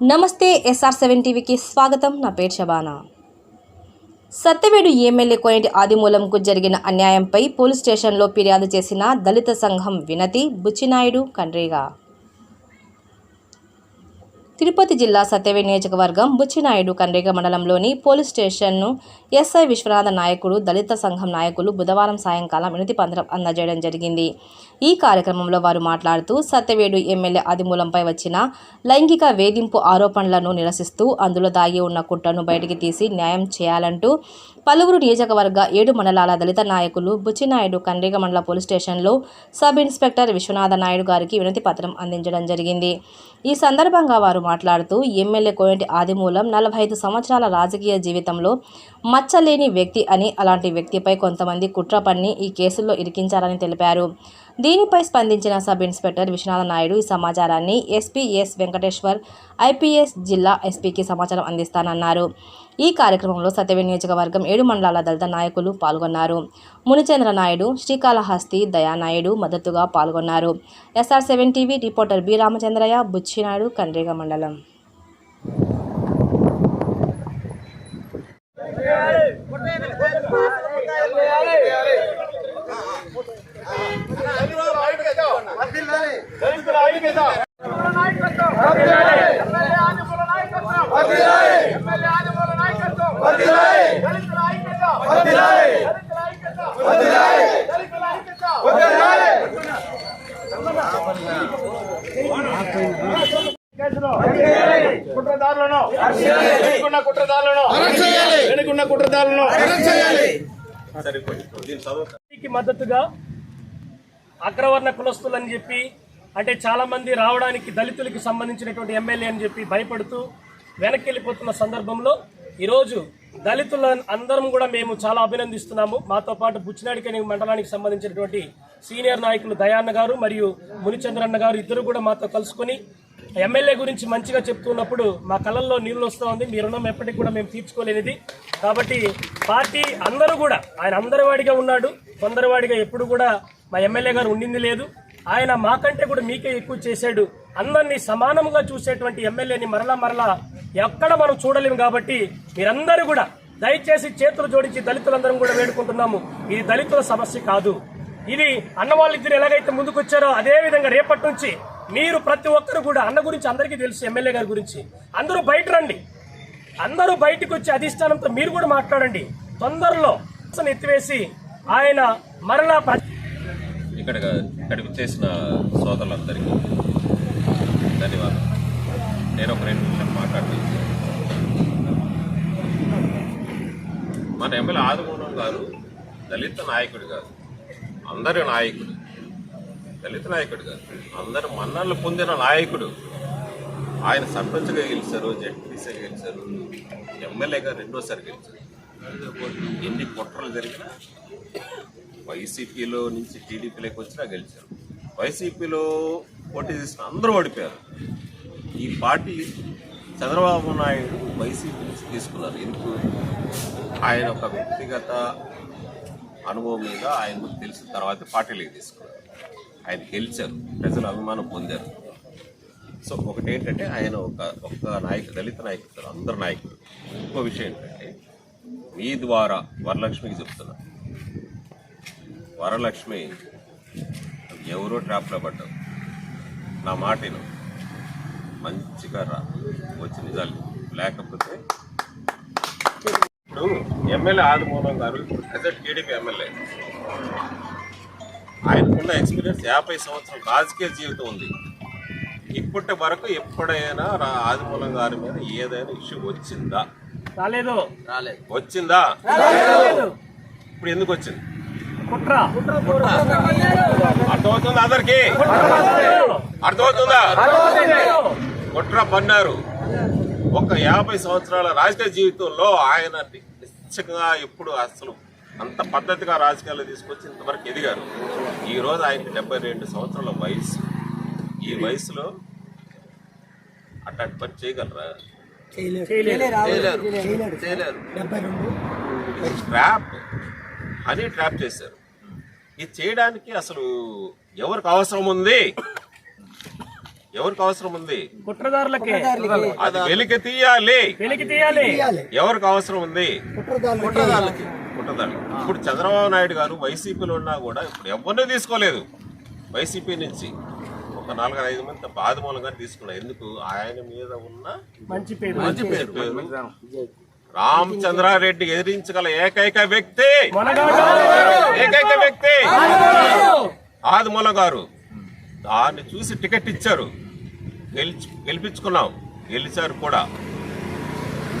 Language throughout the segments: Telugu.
నమస్తే ఎస్ఆర్ సెవెన్ టీవీకి స్వాగతం. నా పేరు శబానా. సత్యవేడు ఎమ్మెల్యే కోనేటి ఆదిమూలంకు జరిగిన అన్యాయంపై పోలీస్ స్టేషన్లో ఫిర్యాదు చేసిన దళిత సంఘం వినతి బుచ్చినాయుడు కండ్రిగా. తిరుపతి జిల్లా సత్యవేడి నియోజకవర్గం బుచ్చినాయుడు కండ్రిగ మండలంలోని పోలీస్ స్టేషన్ను ఎస్ఐ విశ్వనాథ నాయకుడు దళిత సంఘం నాయకులు బుధవారం సాయంకాలం వినతి పంద్రం అందజేయడం జరిగింది. ఈ కార్యక్రమంలో వారు మాట్లాడుతూ సత్యవేడు ఎమ్మెల్యే ఆదిమూలంపై వచ్చిన లైంగిక వేధింపు ఆరోపణలను నిరసిస్తూ అందులో దాగి ఉన్న కుట్రను బయటికి తీసి న్యాయం చేయాలంటూ పలువురు నియోజకవర్గ ఏడు మండలాల దళిత నాయకులు బుచ్చినాయుడు కండ్రిగ మండల పోలీస్ స్టేషన్లో సబ్ ఇన్స్పెక్టర్ విశ్వనాథ నాయుడు గారికి వినతి పత్రం అందించడం జరిగింది. ఈ సందర్భంగా వారు మాట్లాడుతూ ఎమ్మెల్యే కోయంటి ఆదిమూలం నలభై ఐదు సంవత్సరాల రాజకీయ జీవితంలో మచ్చలేని వ్యక్తి అని అలాంటి వ్యక్తిపై కొంతమంది కుట్ర పన్ని ఈ కేసుల్లో ఇరికించారని తెలిపారు. దీనిపై స్పందించిన సబ్ ఇన్స్పెక్టర్ విశ్వనాథ నాయుడు ఈ సమాచారాన్ని ఎస్పీ ఎస్ వెంకటేశ్వర్ ఐపీఎస్ జిల్లా ఎస్పీకి సమాచారం అందిస్తానన్నారు ఈ కార్యక్రమంలో సత్యవేడి నియోజకవర్గం ఏడు మండలాల దళిత నాయకులు పాల్గొన్నారు మునిచంద్ర నాయుడు శ్రీకాళహస్తి దయానాయుడు మద్దతుగా పాల్గొన్నారు SR seven TV reporter B Ramachandraiah Buchinaidu Kandriga మండలం కుట్రదారులను వెనుకున్న కుట్రదారులను వెనుకున్న కుట్రదారులను మద్దతుగా అగ్రవర్ణ కులస్తులని చెప్పి అంటే చాలామంది రావడానికి దళితులకి సంబంధించినటువంటి ఎమ్మెల్యే అని చెప్పి భయపడుతూ వెనక్కి వెళ్ళిపోతున్న సందర్భంలో ఈరోజు దళితుల అందరం కూడా మేము చాలా అభినందిస్తున్నాము. మాతో పాటు బుచ్చినాడికని మండలానికి సంబంధించినటువంటి సీనియర్ నాయకులు దయాన్న గారు మరియు మునిచంద్రన్న గారు ఇద్దరు కూడా మాతో కలుసుకొని ఎమ్మెల్యే గురించి మంచిగా చెప్తున్నప్పుడు మా కళల్లో నీళ్ళు వస్తూ ఉంది. మీ రుణం ఎప్పటికి కూడా మేము తీర్చుకోలేనిది. కాబట్టి పార్టీ అందరూ కూడా ఆయన అందరివాడిగా ఉన్నాడు కొందరివాడిగా ఎప్పుడు కూడా మా ఎమ్మెల్యే గారు ఉండింది లేదు. ఆయన మాకంటే కూడా మీకే ఎక్కువ చేశాడు. అందరినీ సమానంగా చూసేటువంటి ఎమ్మెల్యేని మరలా మరలా ఎక్కడ మనం చూడలేము కాబట్టి మీరందరూ కూడా దయచేసి చేతులు జోడించి దళితులందరం కూడా వేడుకుంటున్నాము. ఇది దళితుల సమస్య కాదు. ఇది అన్న వాళ్ళిద్దరు ఎలాగైతే ముందుకొచ్చారో అదే విధంగా రేపటి నుంచి మీరు ప్రతి ఒక్కరు కూడా అన్న గురించి అందరికీ తెలుసు ఎమ్మెల్యే గారి గురించి. అందరూ బయట రండి. అందరూ బయటకు వచ్చి అధిష్టానంతో మీరు కూడా మాట్లాడండి. తొందరలో ఎత్తివేసి ఆయన మరలా ఇక్కడ ఇక్కడ విచ్చేసిన చేసిన సోదరులందరికీ ధన్యవాదాలు. నేను ఒక రెండు నిమిషాలు మాట్లాడుతున్నాను మన ఎమ్మెల్యే ఆదిమూలం గారు దళిత నాయకుడు కాదు. అందరి నాయకుడు. దళిత నాయకుడు కాదు. అందరు మన్నలు పొందిన నాయకుడు. ఆయన సర్పంచ్గా గెలిచారు జడ్పీసీగా గెలిచారు ఎమ్మెల్యేగా రెండోసారి గెలిచారు. ఎన్ని కుట్రలు జరిగినా వైసీపీలో నుంచి టీడీపీలోకి వచ్చినా గెలిచారు. వైసీపీలో పోటీ చేసిన అందరూ ఓడిపోయారు. ఈ పార్టీ చంద్రబాబు నాయుడు వైసీపీ నుంచి తీసుకున్నారు. ఎందుకు? ఆయన ఒక వ్యక్తిగత అనుభవం మీద ఆయన తెలిసిన తర్వాత పార్టీలోకి తీసుకున్నారు. ఆయన గెలిచారు. ప్రజల అభిమానం పొందారు. సో ఒకటి ఏంటంటే ఆయన ఒక ఒక్క నాయకుడు దళిత నాయకుడు అందరు నాయకుడు ఇంకో విషయం ఏంటంటే మీ ద్వారా వరలక్ష్మికి చెప్తున్నా. వరలక్ష్మి ఎవరో ట్రాప్లో పడ్డావు. నా మాటను మంచిగా రా. వచ్చి నిజాలు లేకపోతే ఇప్పుడు ఎమ్మెల్యే ఆదిమూలం గారు ఇప్పుడు ప్రజెంట్ టీడీపీ ఎమ్మెల్యే. ఆయనకున్న ఎక్స్పీరియన్స్ యాభై సంవత్సరం రాజకీయ జీవితం ఉంది. ఇప్పటి వరకు ఎప్పుడైనా రా- ఆదిమూలం గారి మీద ఏదైనా ఇష్యూ వచ్చిందా? రాలేదు. వచ్చిందా? రాలేదు. ఇప్పుడు ఎందుకు వచ్చింది? కుట్ర. అర్థమవుతుందా అందరికి? అర్థమవుతుందా? కుట్ర పన్నారు. ఒక యాభై సంవత్సరాల రాజకీయ జీవితంలో ఆయన నిశ్చయంగా ఎప్పుడు అసలు అంత పద్ధతిగా రాజకీయాలు తీసుకొచ్చి ఇంతవరకు ఎదిగారు. ఈ రోజు ఆయనకి డెబ్బై రెండు సంవత్సరాల వయసు. ఈ వయసులో అట్లాంటి పని చేయగలరా? ట్రాప్. హనీ ట్రాప్ చేశారు. ఇది చేయడానికి అసలు ఎవరికి అవసరం ఉంది? ఎవరికి అవసరం ఉంది? కుట్రదారులకి. అది వెలికి తీయాలి. వెలికి తీయాలి. ఎవరికి అవసరం ఉంది? కుట్రదారులకి. కుట్రదారులు ఇప్పుడు చంద్రబాబు నాయుడు గారు వైసీపీలో ఉన్నా కూడా ఇప్పుడు ఎవరిని తీసుకోలేదు? వైసీపీ నుంచి ఒక నాలుగు ఐదు మంది బాధ మూలంగా తీసుకున్నారు. ఎందుకు? ఆయన మీద ఉన్న మంచి పేరు. మంచి పేరు. రామచంద్రారెడ్డి ఎదిరించగల ఏకైక వ్యక్తి. ఏకైక వ్యక్తి. ఆదిమూల గారు. దాన్ని చూసి టికెట్ ఇచ్చారు. గెలిచి గెలిపించుకున్నాం. గెలిచారు కూడా.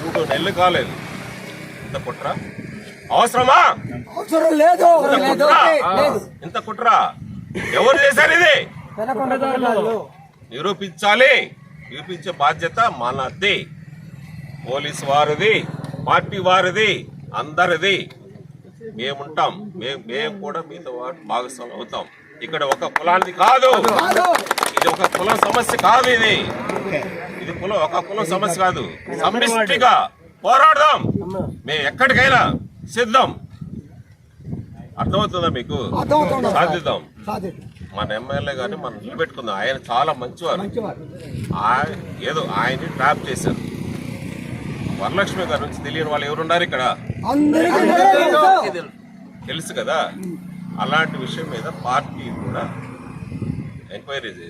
మూడు నెలలు కాలేదు. ఇంత కుట్ర? అవసరమా? అవసరం లేదు. ఇంత కుట్ర? ఇంత కుట్ర? ఎవరు చేశారు ఇది? నిరూపించాలి. నిరూపించే బాధ్యత మనది. పోలీసు వారిది. పార్టీ వారిది అందరిది. మేముంటాం. మేము మేము కూడా మీతో పాటు భాగస్వామి అవుతాం. ఇక్కడ ఒక కులానికి కాదు. ఇది ఒక కులం సమస్య కాదు ఇది. ఇది కులం ఒక కులం సమస్య కాదు. సమిష్టిగా పోరాడదాం. మేము ఎక్కడికైనా సిద్ధం. అర్థమవుతుందా మీకు. సాధిద్దాం. మన ఎమ్మెల్యే గారిని మనం నిలబెట్టుకుందాం. ఆయన చాలా మంచివారు. ఏదో ఆయన్ని ట్రాప్ చేశారు. వరలక్ష్మి గారి నుంచి తెలియని వాళ్ళు ఎవరున్నారు ఇక్కడ? అందరికీ తెలుసు. కదా? అలాంటి విషయం మీద పార్టీ కూడా ఎంక్వైరీ చేసి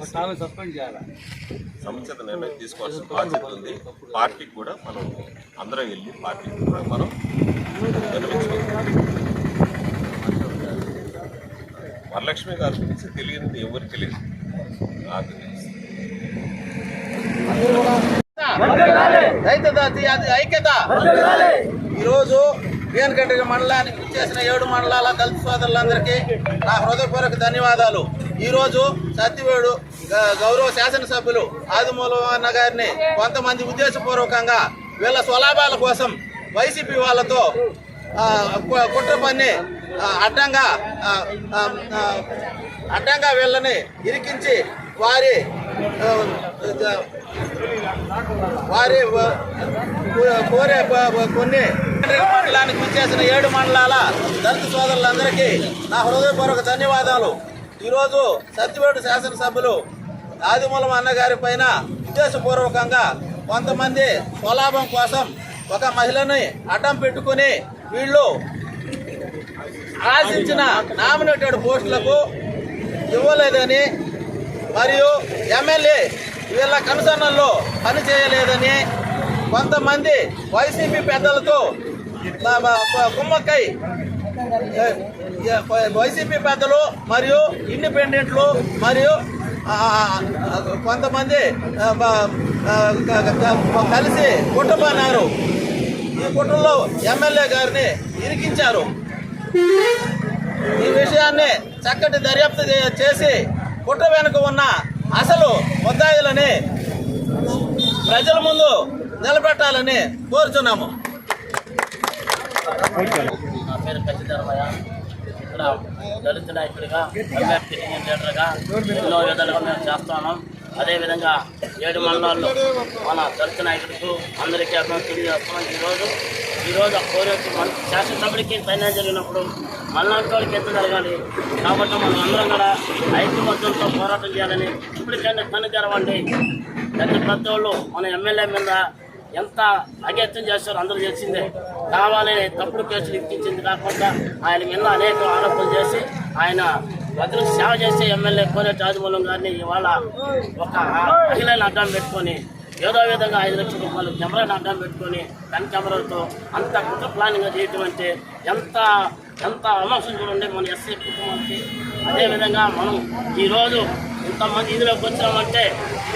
సముచిత నిర్ణయం తీసుకోవాల్సిన బాధ్యత ఉంది. పార్టీకి కూడా మనం అందరం వెళ్ళి పార్టీకి కూడా మనం వరలక్ష్మి గారి గురించి తెలియనిది ఎవరికి లేదు నాకు తెలుసు. ఐక్యత? ఈరోజు వేనకట్ట మండలానికి చేసిన ఏడు మండలాల దళిత సోదరులందరికీ నా హృదయపూర్వక ధన్యవాదాలు. ఈరోజు సత్యవేడు గౌరవ శాసనసభ్యులు ఆదిమూలవన్న గారిని కొంతమంది ఉద్దేశపూర్వకంగా వీళ్ళ స్వలాభాల కోసం వైసీపీ వాళ్ళతో కుట్ర పన్ని ఆ, అడ్డంగా అడ్డంగా వీళ్ళని ఇరికించి వారి వారి కోరే కొన్ని మండలానికి వచ్చేసిన ఏడు మండలాల దళిత సోదరులందరికీ నా హృదయపూర్వక ధన్యవాదాలు. ఈరోజు సత్యవేడు శాసనసభ్యులు ఆదిమూలం అన్నగారి పైన ఉద్దేశపూర్వకంగా కొంతమంది స్వలాభం కోసం ఒక మహిళని అడ్డం పెట్టుకుని వీళ్ళు ఆశించిన నామినేటెడ్ పోస్టులకు ఇవ్వలేదని మరియు ఎమ్మెల్యే వీళ్ళ కనుసన్నల్లో పని చేయలేదని కొంతమంది వైసీపీ పెద్దలతో కుమ్మక్కై వైసీపీ పెద్దలు మరియు ఇండిపెండెంట్లు మరియు కొంతమంది కలిసి కుటుంబన్నారు. ఈ కుటుంబంలో ఎమ్మెల్యే గారిని ఇరికించారు. ఈ విషయాన్ని చక్కటి దర్యాప్తు చే- చేసి కుట్ర వెనుక ఉన్న అసలు ముద్దాయిలని ప్రజల ముందు నిలబెట్టాలని కోరుతున్నాము నా పేరు కచ్చిధర్మయ్య ఇక్కడ దళిత నాయకుడిగా అభ్యర్థి లీడర్గా ఎన్నో విధాలుగా మేము చేస్తాము అదేవిధంగా ఏడు మండలాల్లో మన దళిత నాయకుడికి అందరికీ అభివృద్ధి తెలియజేస్తున్నాం ఈరోజు ఈరోజు ఆ కోరేసి మన శాసనసభ్యుడికి ఫైనాన్స్ జరిగినప్పుడు మళ్ళాంటి వాళ్ళకి ఎంత జరగాలి? కాబట్టి మనం అందరం కూడా ఐక్యమత్యంతో పోరాటం చేయాలని ఇప్పటికైనా పని తెరవండి. పెద్ద పెద్దోళ్ళు మన ఎమ్మెల్యే మీద ఎంత అగత్యం చేస్తారో అందరూ తెలిసిందే. కావాలని తప్పుడు కేసులు ఇప్పించింది కాకుండా ఆయన మీద అనేక ఆరోపణలు చేసి ఆయన ప్రజలకు సేవ చేసే ఎమ్మెల్యే కోనేటి రాజమూలం గారిని ఇవాళ ఒక మహిళని అడ్డం పెట్టుకొని ఏదో విధంగా ఐదు లక్షల రూపాయలు కెమెరాని అడ్డం పెట్టుకొని కన్ కెమెరాలతో అంత కుట్ర ప్లానింగ్ చేయటం అంటే ఎంత ఎంత అమర్శం చూడండి మన ఎస్ఐ కుటుంబానికి. అదేవిధంగా మనం ఈరోజు ఇంతమంది ఇందులోకి వచ్చామంటే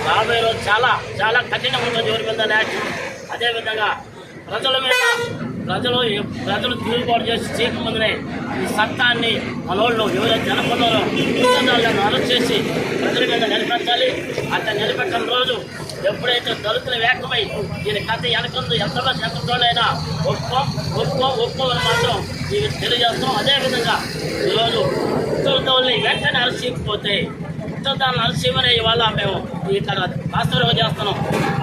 రాబోయే రోజు చాలా చాలా కఠినంగా ఉంటుంది ఎవరి మీద యాక్షన్ అదేవిధంగా ప్రజల మీద ప్రజలు ప్రజలు తిరుగుబాటు చేసి చేయకముందునే ఈ సత్తాన్ని మనోళ్ళు ఎవరైతే జనపన్నారో విధానాలను అరెస్ట్ చేసి ప్రజల మీద నిలబెట్టాలి. అట్లా నిలబెట్టిన రోజు ఎప్పుడైతే దళితులు వేగమై దీని కథ వెనకందు ఎంతమంది ఎంతతోనైనా ఒప్పుకోం ఒప్పుకోం అని మాత్రం ఇది తెలియజేస్తాం. అదేవిధంగా ఈరోజు ఉత్తరదాన్ని వెంటనే అరెస్ట్ చేయకపోతే ఉత్తరదాన్ని అరెస్ట్ చేయమని ఇవాళ మేము ఇక్కడ రాష్ట్రంలో చేస్తున్నాం.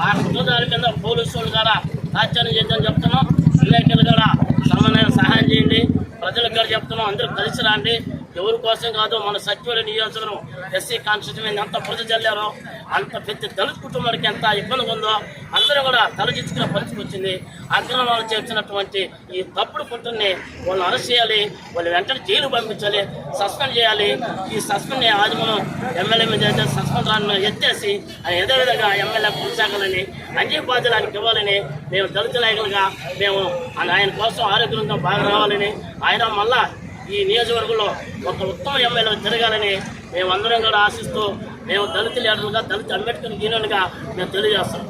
ఆ కుటుంబాల కింద పోలీసులు కూడా ఆశ్చర్యం చేద్దామని చెప్తున్నాం. విలేకరులు కూడా సమన్వయం సహాయం చేయండి. ప్రజలకు కూడా చెప్తున్నాం అందరూ కలిసి రండి. ఎవరి కోసం కాదు మన సచివాలయ నియోజకవర్గం ఎస్సీ కాన్స్టిట్యూషన్ ఎంత ప్రజలు చల్లారో అంత ప్రతి దళిత కుటుంబానికి ఎంత ఇబ్బంది ఉందో అందరూ కూడా తలదించుకునే పరిస్థితి వచ్చింది. అక్రమాలు చేసినటువంటి ఈ తప్పుడు కుట్రని వాళ్ళు అరెస్ట్ చేయాలి వాళ్ళు వెంటనే జైలు పంపించాలి సస్పెండ్ చేయాలి. ఈ సస్పెండ్ ఆదిమం ఎమ్మెల్యే మీద అయితే సస్పెండ్ రాని ఎత్తేసి అది ఏదో విధంగా ఎమ్మెల్యే కొనసాగాలని అంజీ బాధ్యులకు ఇవ్వాలని మేము దళిత నాయకులుగా మేము ఆయన కోసం ఆరోగ్యంగా బాగా రావాలని ఆయన మళ్ళా ఈ నియోజకవర్గంలో ఒక ఉత్తమ ఎమ్మెల్యే తిరగాలని మేమందరం కూడా ఆశిస్తూ మేము దళిత లీడర్లుగా దళిత అంబేద్కర్ యూనియన్గా మేము తెలియజేస్తాం.